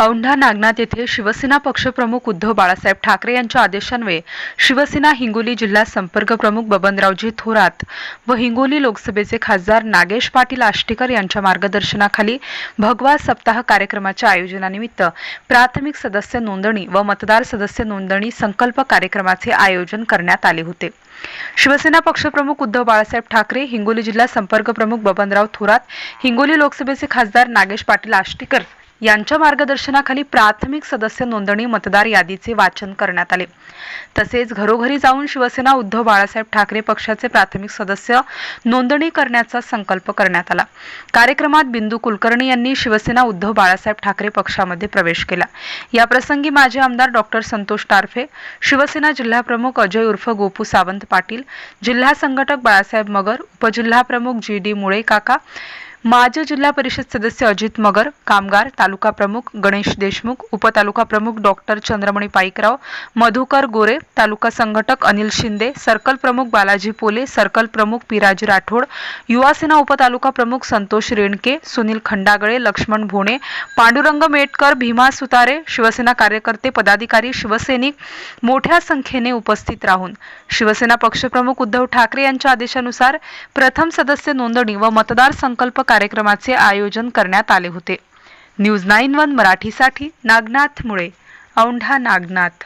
औंढा नागनाथ येथे शिवसेना पक्षप्रमुख उद्धव बाळासाहेब ठाकरे यांच्या आदेशान्वये शिवसेना हिंगोली जिल्हा संपर्क प्रमुख बबनरावजी थोरात व हिंगोली लोकसभेचे खासदार नागेश पाटील आष्टीकर यांच्या मार्गदर्शनाखाली भगवा सप्ताह कार्यक्रमाच्या आयोजनानिमित्त प्राथमिक सदस्य नोंदणी व मतदार सदस्य नोंदणी संकल्प कार्यक्रमाचे आयोजन करण्यात आले होते. शिवसेना पक्षप्रमुख उद्धव बाळासाहेब ठाकरे हिंगोली जिल्हा संपर्क प्रमुख बबनराव थोरात हिंगोली लोकसभेचे खासदार नागेश पाटील आष्टीकर यांच्या मार्गदर्शनाखाली प्राथमिक सदस्य नोंदणी मतदार यादीचे वाचन करण्यात आले. तसेच घरोघरी जाऊन शिवसेना उद्धव बाळासाहेब ठाकरे पक्षाचे प्राथमिक सदस्य नोंदणी करण्याचा संकल्प करण्यात आला. कार्यक्रमात बिंदू कुलकर्णी यांनी शिवसेना उद्धव बाळासाहेब ठाकरे पक्षामध्ये प्रवेश केला. या प्रसंगी माजी आमदार डॉक्टर संतोष टारफे शिवसेना जिल्हाप्रमुख अजय उर्फ गोपू सावंत पाटील जिल्हा संघटक बाळासाहेब मगर उपजिल्हा प्रमुख जी डी मुळे काका माजी जिल्हा परिषद सदस्य अजित मगर कामगार तालुका प्रमुख गणेश देशमुख उपतालुका प्रमुख डॉक्टर चंद्रमणी पाईकराव मधुकर गोरे तालुका संघटक अनिल शिंदे सर्कल प्रमुख बालाजी पोले सर्कल प्रमुख पिराजी राठोड युवासेना उपतालुका प्रमुख संतोष रेणके सुनील खंडागळे लक्ष्मण भोणे पांडुरंग मेटकर भीमा सुतारे शिवसेना कार्यकर्ते पदाधिकारी शिवसैनिक मोठ्या संख्येने उपस्थित राहून शिवसेना पक्षप्रमुख उद्धव ठाकरे यांच्या आदेशानुसार प्रथम सदस्य नोंदणी व मतदार संकल्प कार्यक्रमाचे आयोजन करण्यात आले होते. न्यूज नाईन वन मराठीसाठी नागनाथ मुळे औंढा नागनाथ.